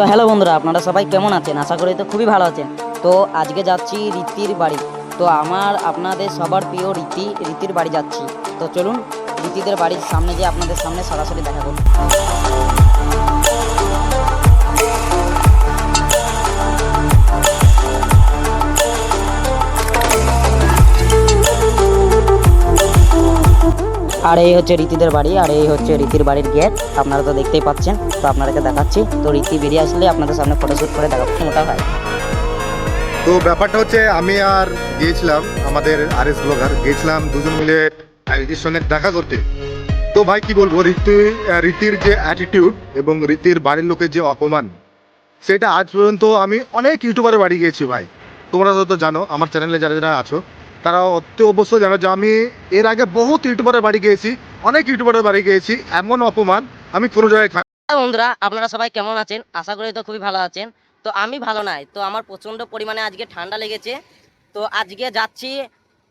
তো হ্যালো বন্ধুরা, আপনারা সবাই কেমন আছেন? আশা করি তো খুবই ভালো আছেন। তো আজকে যাচ্ছি রীতির বাড়ি। তো আমার, আপনাদের সবার প্রিয় রীতি, রীতির বাড়ি যাচ্ছি। তো চলুন, রীতিদের বাড়ির সামনে যে আপনাদের সামনে সরাসরি দেখা করুন আর এই হচ্ছে রীতিদের বাড়ি, আর এই হচ্ছে রীতির বাড়ির গেট। আপনারা তো দেখতেই পাচ্ছেন, তো আপনাদেরকে দেখাচ্ছি। তো রীতি বেরিয়ে আসলে আপনাদের সামনে ফটোশ্যুট করে দেখাচ্ছি মোটা হয়। তো ব্যাপারটা হচ্ছে, আমি আর গিয়েছিলাম, আমাদের আর এস ব্লগার, গিয়েছিলাম দুজন মিলে রীতির সঙ্গে দেখা করতে। তো ভাই, কি বলব, রীতি রীতির যে অ্যাটিটিউড এবং রীতির বাড়ির লোকের যে অপমান, সেটা আজ পর্যন্ত আমি অনেক ইউটিউবারের বাড়ি গিয়েছি ভাই। তোমরা তো জানো, আমার চ্যানেলে যারা যারা আছো তারা অতি অবশ্যই জানো যে আমি এর আগে বহুত ইউটিউবারের বাড়ি গিয়েছি, অনেক ইউটিউবারের বাড়ি গিয়েছি, এমন অপমান আমি কোনো জায়গায় খাই বন্ধুরা, আপনারা সবাই কেমন আছেন? আশা করি তো খুবই ভালো আছেন। তো আমি ভালো নাই, তো আমার প্রচণ্ড পরিমাণে আজকে ঠান্ডা লেগেছে। তো আজকে যাচ্ছি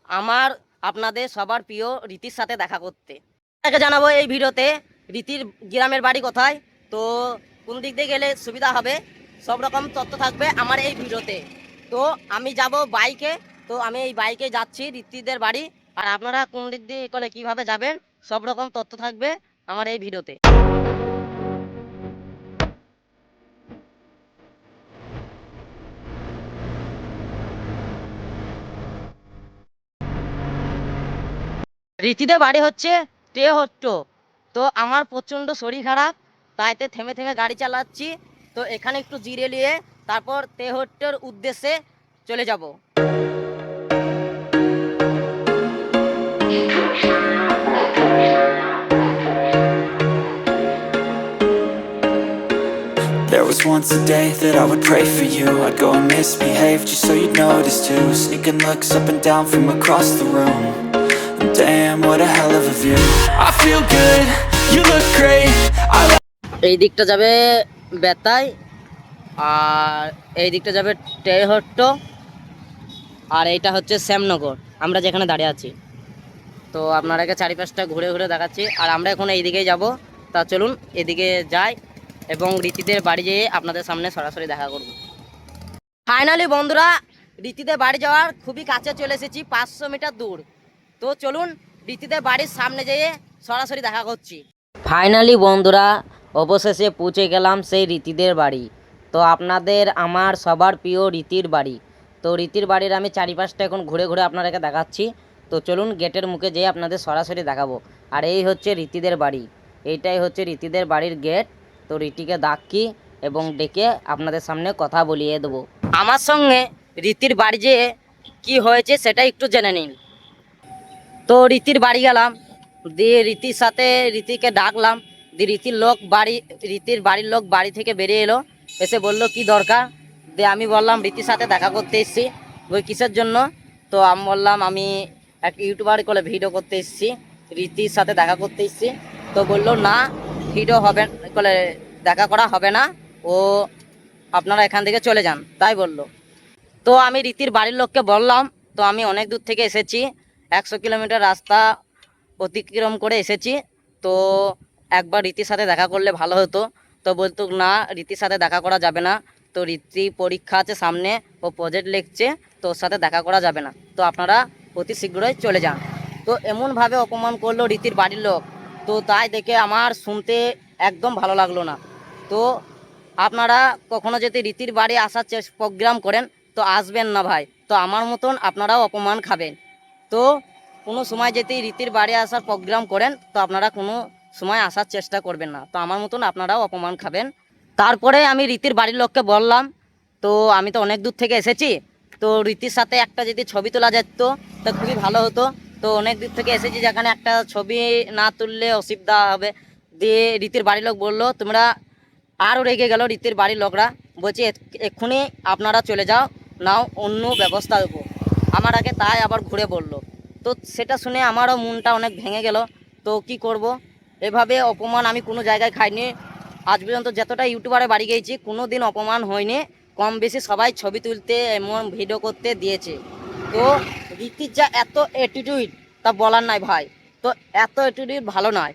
আমার আপনাদের সবার প্রিয় রীতির সাথে দেখা করতে। তাকে জানাব এই ভিডিওতে রীতির গ্রামের বাড়ি কোথায়। তো কোন দিক দিয়ে গেলে সুবিধা হবে, সব রকম তথ্য থাকবে আমার এই ভিডিওতে। তো আমি যাব বাইকে তো আমি এই বাইকে যাচ্ছি রীতিদের বাড়ি। আর আপনারা কোন দিক দিয়ে করে কীভাবে যাবেন, সব রকম তথ্য থাকবে আমার এই ভিডিওতে। রীতিদের বাড়ি হচ্ছে টেহট্ট তো আমার প্রচণ্ড শরীর খারাপ, তাইতে থেমে থেমে গাড়ি চালাচ্ছি। তো এখানে একটু জিরে নিয়ে তারপর তেহট্টর উদ্দেশ্যে চলে যাব। There was once a day that I would pray for you I'd go and misbehave just so you'd notice too Sneaking looks up and down from across the room And Damn, what a hell of a view I feel good, you look great I like এই দিকটা যাবে বেতাই আর এই দিকটা যাবে টেহট্ট আর এইটা হচ্ছে শ্যামনগর আমরা যেখানে দাঁড়িয়ে আছি তো আপনারাকে চারিপাশটা ঘুরে ঘুরে দেখাচ্ছি আর আমরা এখন এই দিকেই যাব তা চলুন এদিকে যাই এবং রীতিদের বাড়ি যেয়ে আপনাদের সামনে সরাসরি দেখা করব। ফাইনালি বন্ধুরা রীতিদের বাড়ি যাওয়ার খুবই কাছে চলে এসেছি, পাঁচশো মিটার দূর। তো চলুন রীতিদের বাড়ির সামনে যেয়ে সরাসরি দেখা করছি। ফাইনালি বন্ধুরা, অবশেষে পৌঁছে গেলাম সেই রীতিদের বাড়ি। তো আপনাদের আমার সবার প্রিয় রীতির বাড়ি। তো রীতির বাড়ির আমি চারিপাশটা এখন ঘুরে ঘুরে আপনাদেরকে দেখাচ্ছি। তো চলুন, গেটের মুখে যেয়ে আপনাদের সরাসরি দেখাবো। আর এই হচ্ছে রীতিদের বাড়ি। এইটাই হচ্ছে রীতিদের বাড়ির গেট। তো রীতিকে ডাকি এবং ডেকে আপনাদের সামনে কথা বলিয়ে দেবো। আমার সঙ্গে রীতির বাড়ি যেয়ে কি হয়েছে সেটা একটু জেনে নিন। তো রীতির বাড়ি গেলাম, দিয়ে রীতির সাথে রীতিকে ডাকলাম, দিয়ে রীতির লোক বাড়ি, রীতির বাড়ির লোক বাড়ি থেকে বেরিয়ে এলো, এসে বলল, কি দরকার? দিয়ে আমি বললাম, রীতির সাথে দেখা করতে এসেছি, ওই কিসের জন্য? তো আমি বললাম, আমি এক ইউটিউবার করে ভিডিও করতে এসেছি, রীতির সাথে দেখা করতে এসেছি। তো বলল, না, ভিডিও হবে করে দেখা করা হবে না। ও আপনারা এখান থেকে চলে যান, তাই বলল। তো আমি রীতির বাড়ির লোককে বললাম, তো আমি অনেক দূর থেকে এসেছি, একশো কিলোমিটার রাস্তা অতিক্রম করে এসেছি। তো একবার রীতির সাথে দেখা করলে ভালো হতো। তো বলতো, না, রীতির সাথে দেখা করা যাবে না। তো রীতি পরীক্ষা আছে সামনে, ও প্রজেক্ট লিখছে, তো ওর সাথে দেখা করা যাবে না। তো আপনারা অতি শীঘ্রই চলে যান। তো এমনভাবে অপমান করল রীতির বাড়ির লোক। তো তাই দেখে আমার শুনতে একদম ভালো লাগল না। তো আপনারা কখনো যদি রীতির বাড়ি আসার প্রোগ্রাম করেন, তো আসবেন না ভাই। তো আমার মতন আপনারাও অপমান খাবেন। তো কোনো সময় যদি রীতির বাড়ি আসার প্রোগ্রাম করেন, তো আপনারা কোনো সময় আসার চেষ্টা করবেন না। তো আমার মতন আপনারাও অপমান খাবেন। তারপরে আমি রীতির বাড়ির লোককে বললাম, তো আমি তো অনেক দূর থেকে এসেছি, তো রীতির সাথে একটা যদি ছবি তোলা যেত, তো খুবই ভালো হতো। তো অনেক দূর থেকে এসেছি যেখানে একটা ছবি না তুললে অসুবিধা হবে। দিয়ে রীতির বাড়ির লোক বলল, তোমরা আরও রেগে গেল রীতির বাড়ির লোকরা। বলছে, "এখ- এক্ষুনি আপনারা চলে যাও, নাও অন্য ব্যবস্থা দেবো। আমার আগে তাই আবার ঘুরে বলল। তো সেটা শুনে আমারও মনটা অনেক ভেঙে গেল। তো কি করব? এভাবে অপমান আমি কোনো জায়গায় খাইনি। আজ পর্যন্ত যতটা ইউটিউবারে বাড়ি গিয়েছি, কোনো দিন অপমান হয়নি। কম বেশি সবাই ছবি তুলতে, এমন ভিডিও করতে দিয়েছে। তো রীতির যা এত অ্যাটিটিউড তা বলার নাই ভাই। তো এত অ্যাটিটিউড ভালো নয়।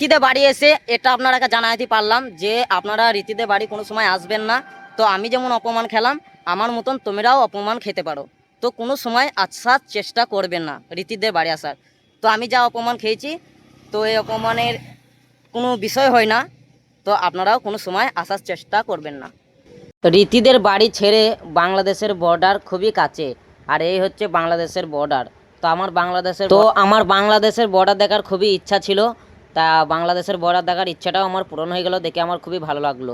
রীতিদের বাড়ি এসে এটা আপনারাকে জানাইতে পারলাম যে আপনারা রীতিদের বাড়ি কোনো সময় আসবেন না। তো আমি যেমন অপমান খেলাম, আমার মতন তোমরাও অপমান খেতে পারো। তো কোনো সময় আসার চেষ্টা করবেন না রীতিদের বাড়ি আসার। তো আমি যা অপমান খেয়েছি, তো এই অপমানের কোনো বিষয় হয় না। তো আপনারাও কোনো সময় আসার চেষ্টা করবেন না। রীতিদের বাড়ি ছেড়ে বাংলাদেশের বর্ডার খুবই কাছে, আর এই হচ্ছে বাংলাদেশের বর্ডার তো আমার বাংলাদেশের তো আমার বাংলাদেশের বর্ডার দেখার খুবই ইচ্ছা ছিল তা বাংলাদেশের বর্ডার দেখার ইচ্ছাটাও আমার পূরণ হয়ে গেল, দেখে আমার খুবই ভালো লাগল।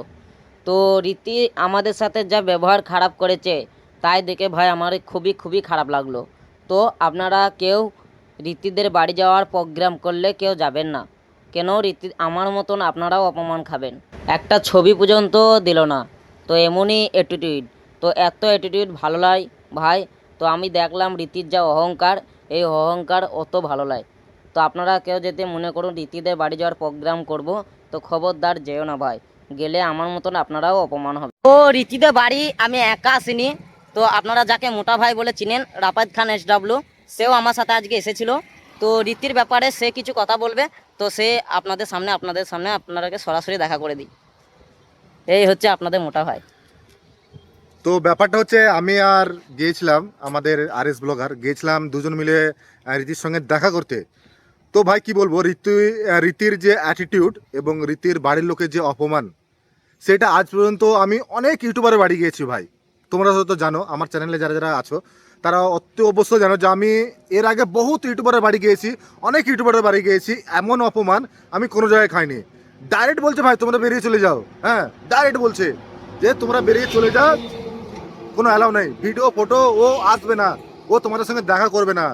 তো রীতি আমাদের সাথে যা ব্যবহার খারাপ করেছে, তাই দেখে ভাই আমার খুবই খুবই খারাপ লাগল। তো আপনারা কেউ রীতিদের বাড়ি যাওয়ার প্রোগ্রাম করলে কেউ যাবেন না। কেন রীতি, আমার মতন আপনারাও অপমান খাবেন। একটা ছবি পর্যন্ত দিল না। তো এমনই অ্যাটিটিউড তো এত অ্যাটিটিউড ভালো লাগে ভাই, তো আমি দেখলাম রীতির যা অহংকার, এই অহংকার অত ভালো লাগে তো আপনারা কেউ যদি মনে করুন রীতিদের বাড়ি যাওয়ার প্রোগ্রাম করব তো খবরদার যেও না ভাই। গেলে আমার মতন আপনারাও অপমান হবে। তো রীতিদের বাড়ি আমি একা আসিনি। তো আপনারা যাকে মোটা ভাই বলে চিনেন রাপাত খান এস ডাব্লু সেও আমার সাথে আজকে এসেছিল। তো রীতির ব্যাপারে সে কিছু কথা বলবে তো সে আপনাদের সামনে আপনাদের সামনে আপনারাকে সরাসরি দেখা করে দিই। এই হচ্ছে আপনাদের মোটা ভাই। তো ব্যাপারটা হচ্ছে আমি আর গিয়েছিলাম আমাদের আর এস ব্লগার গিয়েছিলাম দুজন মিলে রীতির সঙ্গে দেখা করতে। তো ভাই কি বলব আহ, রীতির যে অ্যাটিটিউড এবং রীতির বাড়ির লোকের যে অপমান সেটা আজ পর্যন্ত আমি অনেক ইউটিউবারের বাড়ি গিয়েছি ভাই। তোমরা হয়তো জানো আমার চ্যানেলে যারা যারা আছো তারা অতি অবশ্যই জানো যে আমি এর আগে বহুত ইউটিউবারের বাড়ি গিয়েছি অনেক ইউটিউবারের বাড়ি গিয়েছি এমন অপমান আমি কোনো জায়গায় খাইনি। ডাইরেক্ট বলছে ভাই তোমরা বেরিয়ে চলে যাও। হ্যাঁ ডাইরেক্ট বলছে যে তোমরা বেরিয়ে চলে যাও কোনো অ্যালাউ নেই। ভিডিও ফটো ও আসবে না। ও তোমাদের সঙ্গে দেখা করবে না।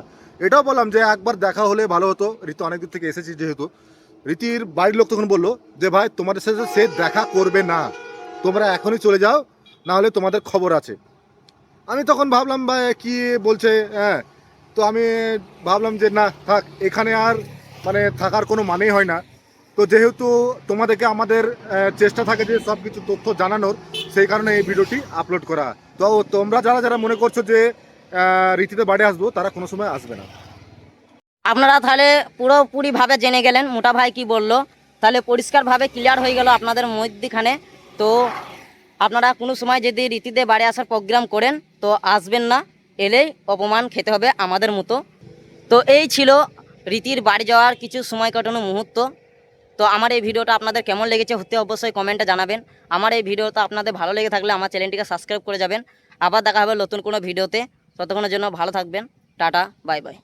এটাও বললাম যে একবার দেখা হলে ভালো হতো। রীতি অনেক থেকে এসেছি যেহেতু। রীতির বাড়ির লোক তখন বলল যে, ভাই, তোমাদের সাথে সে দেখা করবে না। তোমরা এখনই চলে যাও, না হলে তোমাদের খবর আছে। আমি তখন ভাবলাম, ভাই, কি বলছে? হ্যাঁ তো আমি ভাবলাম যে, না, থাক, এখানে আর মানে থাকার কোনো মানেই হয় না। তো যেহেতু তোমাদেরকে আমাদের চেষ্টা থাকে যে সব কিছু তথ্য জানানোর, সেই কারণে এই ভিডিওটি আপলোড করা। তো তোমরা যারা যারা মনে করছ যে রীতিতে বাড়ি আসব, তারা কোনো সময় আসবে না। আপনারা তাহলে পুরোপুরিভাবে জেনে গেলেন, মোটা ভাই কি বলল। তাহলে পরিষ্কারভাবে ক্লিয়ার হয়ে গেল আপনাদের মধ্যখানে। তো আপনারা কোনো সময় যদি রীতিতে বাড়ি আসার প্রোগ্রাম করেন, তো আসবেন না। এলেই অপমান খেতে হবে আমাদের মতো। তো এই ছিল রীতির বাড়ি যাওয়ার কিছু সময় কাটানো মুহূর্ত। তো আমার এই ভিডিওটা আপনাদের কেমন লেগেছে হতে অবশ্যই কমেন্টে জানাবেন। আমার এই ভিডিওটা আপনাদের ভালো লেগে থাকলে আমার চ্যানেলটিকে সাবস্ক্রাইব করে যাবেন। আবার দেখা হবে নতুন কোনো ভিডিওতে। ততক্ষণের জন্য ভালো থাকবেন টাটা বাই বাই।